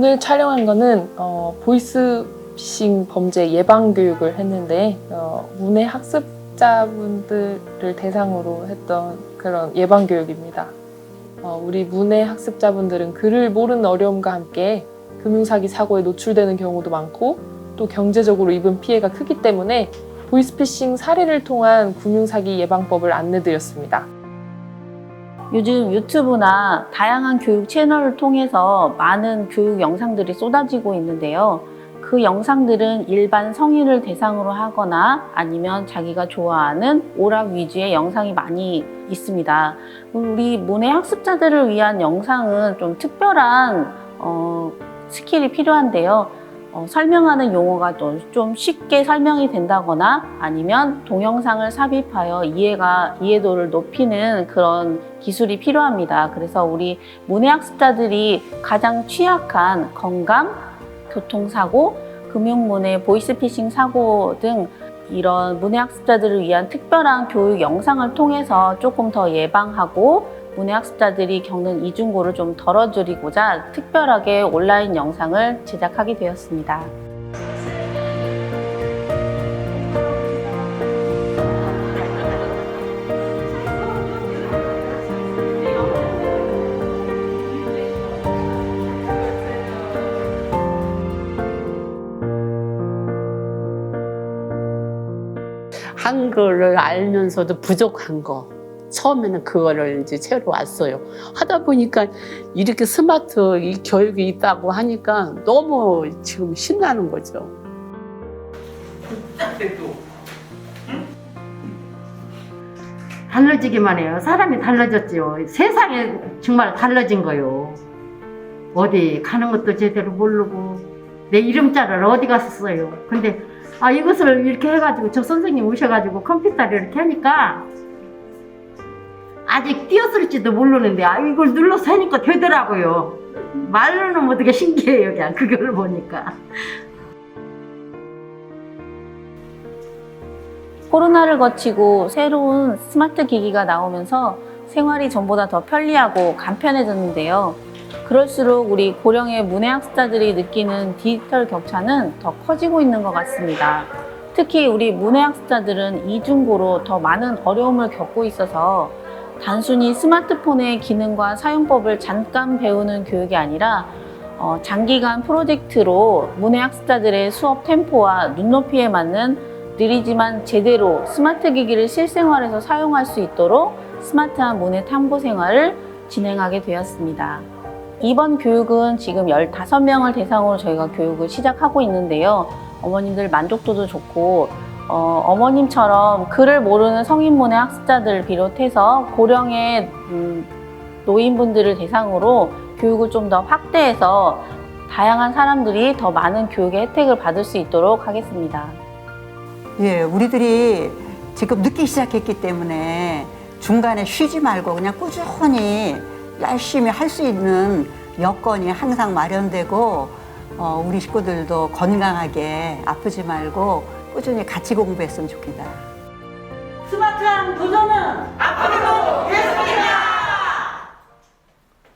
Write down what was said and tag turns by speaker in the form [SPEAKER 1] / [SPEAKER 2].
[SPEAKER 1] 오늘 촬영한 거는 어, 보이스피싱 범죄 예방 교육을 했는데 어, 문해 학습자분들을 대상으로 했던 그런 예방 교육입니다. 어, 우리 문해 학습자분들은 글을 모르는 어려움과 함께 금융사기 사고에 노출되는 경우도 많고 또 경제적으로 입은 피해가 크기 때문에 보이스피싱 사례를 통한 금융사기 예방법을 안내드렸습니다.
[SPEAKER 2] 요즘 유튜브나 다양한 교육 채널을 통해서 많은 교육 영상들이 쏟아지고 있는데요. 그 영상들은 일반 성인을 대상으로 하거나 아니면 자기가 좋아하는 오락 위주의 영상이 많이 있습니다. 우리 문해 학습자들을 위한 영상은 좀 특별한 어, 스킬이 필요한데요. 어, 설명하는 용어가 또좀 쉽게 설명이 된다거나 아니면 동영상을 삽입하여 이해가 이해도를 높이는 그런 기술이 필요합니다. 그래서 우리 문해학습자들이 가장 취약한 건강, 교통사고, 금융문해, 보이스피싱 사고 등 이런 문해학습자들을 위한 특별한 교육 영상을 통해서 조금 더 예방하고 문해학습자들이 겪는 이중고를 좀 덜어드리고자 특별하게 온라인 영상을 제작하게 되었습니다.
[SPEAKER 3] 한글을 알면서도 부족한 거. 처음에는 그거를 이제 채로 왔어요. 하다 보니까 이렇게 스마트 이 교육이 있다고 하니까 너무 지금 신나는 거죠.
[SPEAKER 4] 달라지기만 해요. 사람이 달라졌지요. 세상에 정말 달라진 거요. 어디 가는 것도 제대로 모르고 내 이름자를 어디 써요. 근데 아 이것을 이렇게 해가지고 저 선생님 오셔가지고 컴퓨터를 이렇게 하니까 아직 띄었을지도 모르는데 아 이걸 눌러서 하니까 되더라고요. 말로는 어떻게 신기해요 그냥 그걸 보니까.
[SPEAKER 2] 코로나를 거치고 새로운 스마트 기기가 나오면서 생활이 전보다 더 편리하고 간편해졌는데요. 그럴수록 우리 고령의 문해학습자들이 느끼는 디지털 격차는 더 커지고 있는 것 같습니다. 특히 우리 문해학습자들은 이중고로 더 많은 어려움을 겪고 있어서 단순히 스마트폰의 기능과 사용법을 잠깐 배우는 교육이 아니라 어, 장기간 프로젝트로 문해학습자들의 수업 템포와 눈높이에 맞는 느리지만 제대로 스마트 기기를 실생활에서 사용할 수 있도록 스마트한 문해 탐구 생활을 진행하게 되었습니다. 이번 교육은 지금 15명을 대상으로 저희가 교육을 시작하고 있는데요. 어머님들 만족도도 좋고, 어, 머님처럼 글을 모르는 성인문의 학습자들을 비롯해서 고령의 음, 노인분들을 대상으로 교육을 좀 더 확대해서 다양한 사람들이 더 많은 교육의 혜택을 받을 수 있도록 하겠습니다.
[SPEAKER 5] 예, 우리들이 지금 늦기 시작했기 때문에 중간에 쉬지 말고 그냥 꾸준히 열심히 할 수 있는 여건이 항상 마련되고 어, 우리 식구들도 건강하게 아프지 말고 꾸준히 같이 공부했으면 좋겠다.
[SPEAKER 4] 스마트한 도전은 앞으로도 계속.